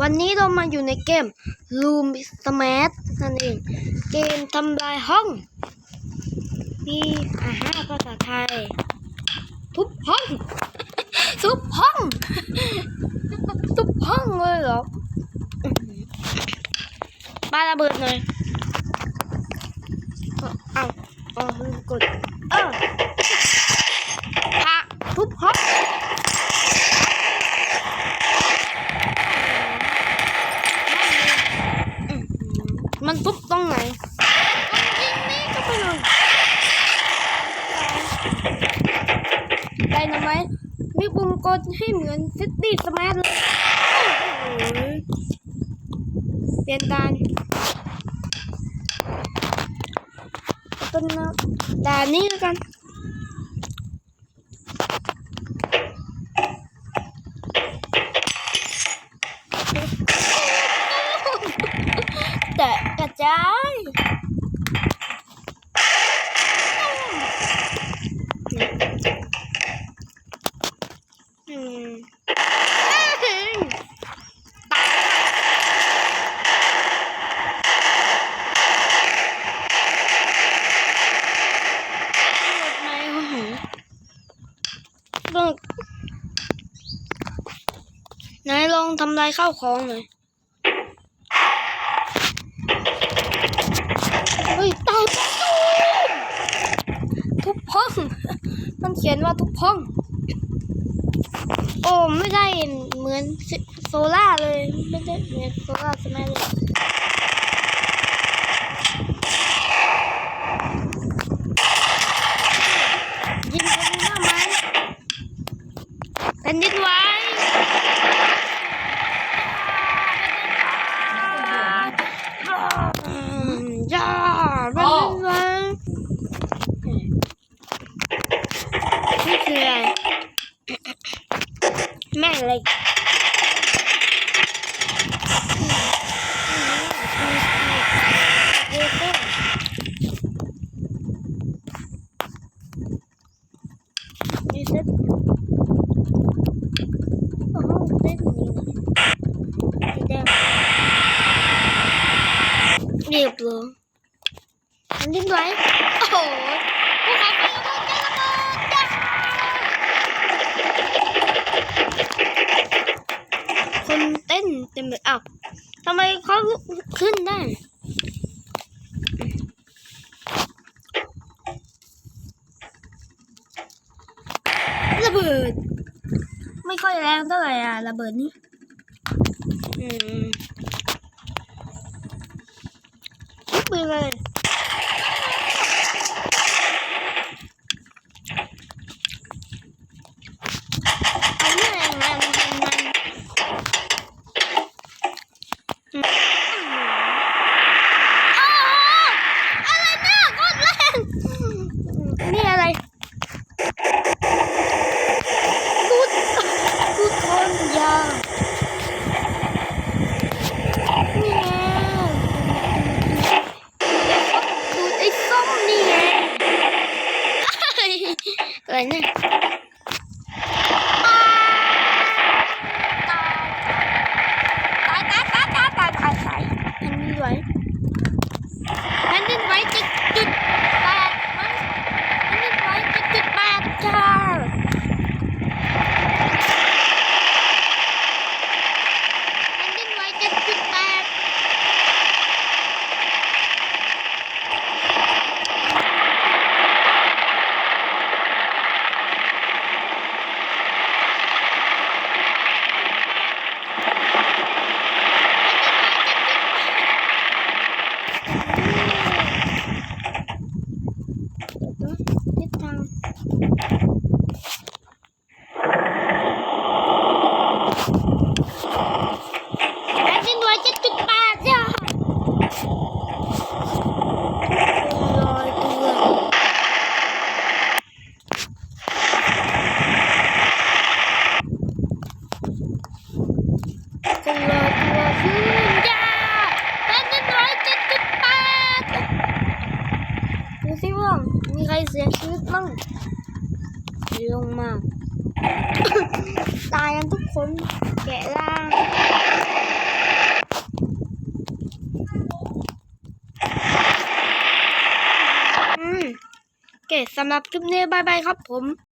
วันนี้เรามาอยู่ในเกม Room Smash นั่นเอง เกมทำลายห้อง มีอาหารภาษาไทย ทุบห้อง ทุบห้อง ทุบห้องเลยเหรอปาระเบิดหน่อยเอาเอาเอาลืมกด เออพาทุบห้อง มันทุบตรงไหนยิงนี่ก็ไปเลยได้นะไหมมีปุ่มกดให้เหมือนซิตี้สมาร์ทเลยเปลี่ยนดานต้นนะด่านนี้แล้วกัน แตะกระจายอืมตายหมดไหมโอ้โหต้องไหนลองทำลายข้าวของหน่อย มันเขียนว่าทุกห้อง โอ้ไม่ได้เหมือนโซล่าเลย ไม่ได้เหมือนโซล่าใช่ไหมเลยยิงไปหน้าไม้แผ่นดินไหวอืมจ้าแผ่นดินไหวนี่คืออะไรแม่งอะไรนี่ เซ็ตโอ้โหเต้นนี่สีแดงเรียบร้อยมันดิ้นไหวโอ้โหภูเขาไฟระเบิดจะระเบิดจ้าคนเต้นเต็มเลยอ้าวทำไมเขาขึ้นได้ระเบิ ด ไม่ค่อยแรงเท่าไหร่อะระเบิดนี่อืมทุบไปเลยอันนี้แรงแรงแรงแรงอืมอ้าวอะไรเนี่ยโคตรแรงนี่อะไรดูดดูดคนยาวนี่ไงดูดไอ้ส้มนี่ไง อ ซิว่ามีใครเสียชีวิตบ้างลงมา ตายกันทุกคนแกะล่างอืมโอเสำหรับคลิปนี้บายบายครับผม